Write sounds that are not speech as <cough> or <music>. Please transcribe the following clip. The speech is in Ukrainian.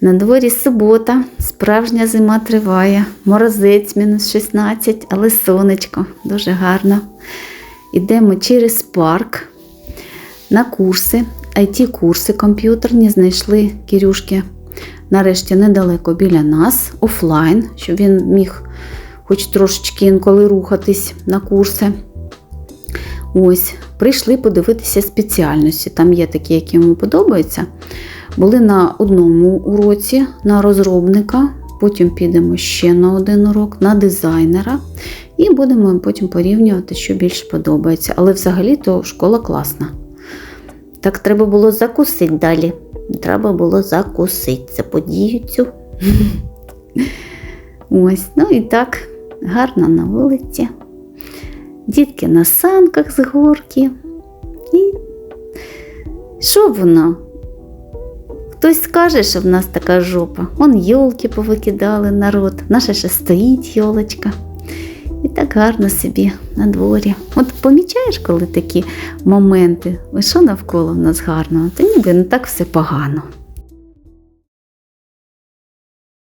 На дворі субота, справжня зима триває, морозець мінус 16, але сонечко, дуже гарно. Ідемо через парк на курси, IT-курси комп'ютерні знайшли Кірюшки нарешті недалеко біля нас, офлайн, щоб він міг хоч трошечки інколи рухатись на курси. Ось, прийшли подивитися спеціальності. Там є такі, які йому подобаються. Були на одному уроці на розробника, потім підемо ще на один урок, на дизайнера, і будемо потім порівнювати, що більше подобається. Але взагалі-то школа класна. Так треба було закусити далі. Треба було закусити за подію цю. <laughs> Ось, ну і так, гарно на вулиці. Дітки на санках з горки. І що воно? Хтось скаже, що в нас така жопа. Вон йолки повикидали народ, наша ще стоїть йолочка. І так гарно собі на дворі. От помічаєш, коли такі моменти, що навколо в нас гарного, то ніби не так все погано.